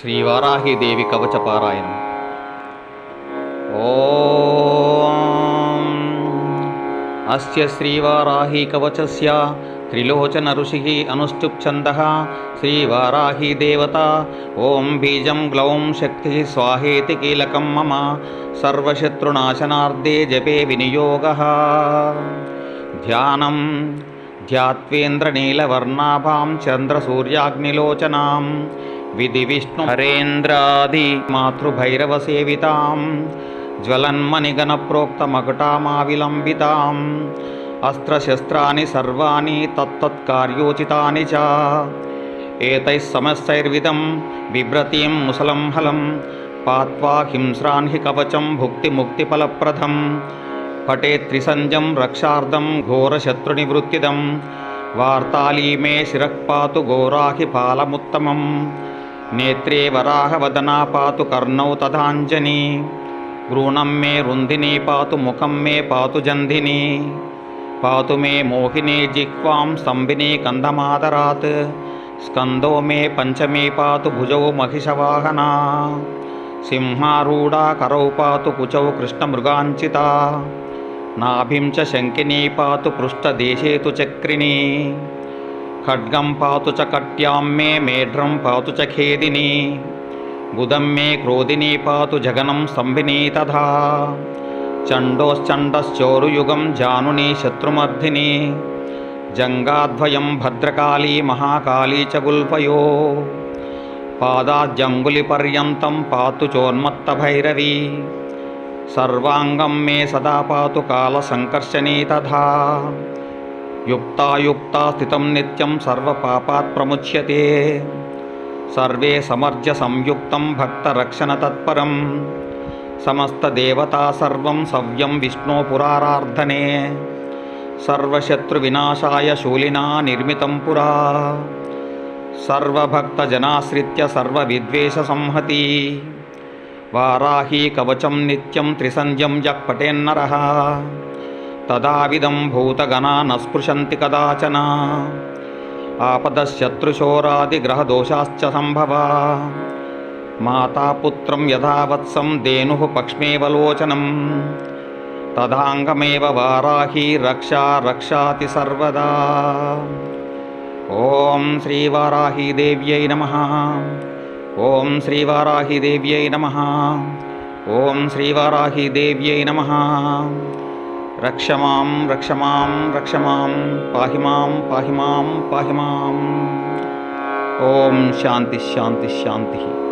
శ్రీవారాహిదేవి కవచపారాయణం ఓం అస్య శ్రీవారాహి కవచస్య త్రిలోచన ఋషి ఋషిः ఛంద శ్రీవారాహి దేవత ఓం బీజం గ్లౌం శక్తి స్వాహేతి కీలకం మమ సర్వశత్రునాశనార్థే జపే వినియోగ. ధ్యానం ధ్యాత్వేంద్రనీలవర్ణాభాం చంద్రసూర్యాగ్నిలోచనాం విధి విష్ణు హరేంద్రాది మాతృభైరవసేవితాం జ్వలన్మణిగణప్రోక్తమకుటామావిలంబితాం అస్త్రశస్త్రాన్ని సర్వాణి తత్తత్కార్యోచితాని చ. ఏతైः సమస్తైర్విధం బిభ్రతీం ముసలం హలం పాత్వా హింస్రాన్హి కవచం భుక్తిముక్తిఫలప్రదం పటే త్రిసంజం రక్షార్థం ఘోరశత్రునివృత్తిదం వార్తాళీ మే శిరః ఘోరాహి పాలముత్తమం नेत्रे वराहवदना पातु कर्णौ तथाञ्जनी। भ्रूणं मे रुन्धिनी पातु मुखं मे पातु जन्धिनी। पातु मे मोहिनी जिह्वां स्तम्भिनी कन्दमादरात् स्कन्दो मे पञ्चमी पातु भुजौ महिषवाहना। सिंहारूढा करौ पातु कुचौ कृष्णमृगाञ्चिता। नाभिं च शङ्किनी पातु पृष्ठदेशे तु चक्रिणी। खड्गम पातु च कट्यां मे मेढ्रं पातु च खेदिनी। बुधम मे क्रोधिनी पातु जगनम स्तंभिनी तथा। चण्डोश्चण्डश्चोरुयुगं जानुनी शत्रुमर्धिनी जङ्गाध्वयं भद्रकाली महाकाली च गुल्पयो पादाज्जङ्गुलिपर्यन्तं पातु चोन्मत्तभैरवी। सर्वाङ्गं मे सदा पातु कालसङ्कर्षणी तथा। యుక్తాయుక్తా స్థితం నిత్యం సర్వపాపాత్ ప్రముచ్యతే సర్వే సమర్జ సంయుక్తం భక్తరక్షణతత్పరం సమస్తదేవతా సర్వం సవ్యం విష్ణో పురారార్ధనే సర్వశత్రువినాశాయ శూలినా నిర్మితం పురా సర్వభక్తజనాశ్రిత్య సర్వవిద్వేషసంహతి వారాహీ కవచం నిత్యం త్రిసంధ్యం యః తదావిదం భూతగణా నస్పృశంతి కదాచన. ఆపదశత్రుశోరాదిగ్రహదోషాశ్చ సంభవా. మాతాపుత్రం యథావత్సం ధేనుః పక్ష్మేవలోచనం తదాంగమేవ వారాహీ రక్షా రక్షాతి సర్వదా. ఓం శ్రీవారాహీదేవ్యై నమ. ఓం శ్రీవారాహీదేవ్యై నమ. ఓం శ్రీవారాహీదేవ్యై నమ. रक्षमा रक्षमा रक्षमा माँ रक्ष माँ ओम शांति शांति शांति। पाहि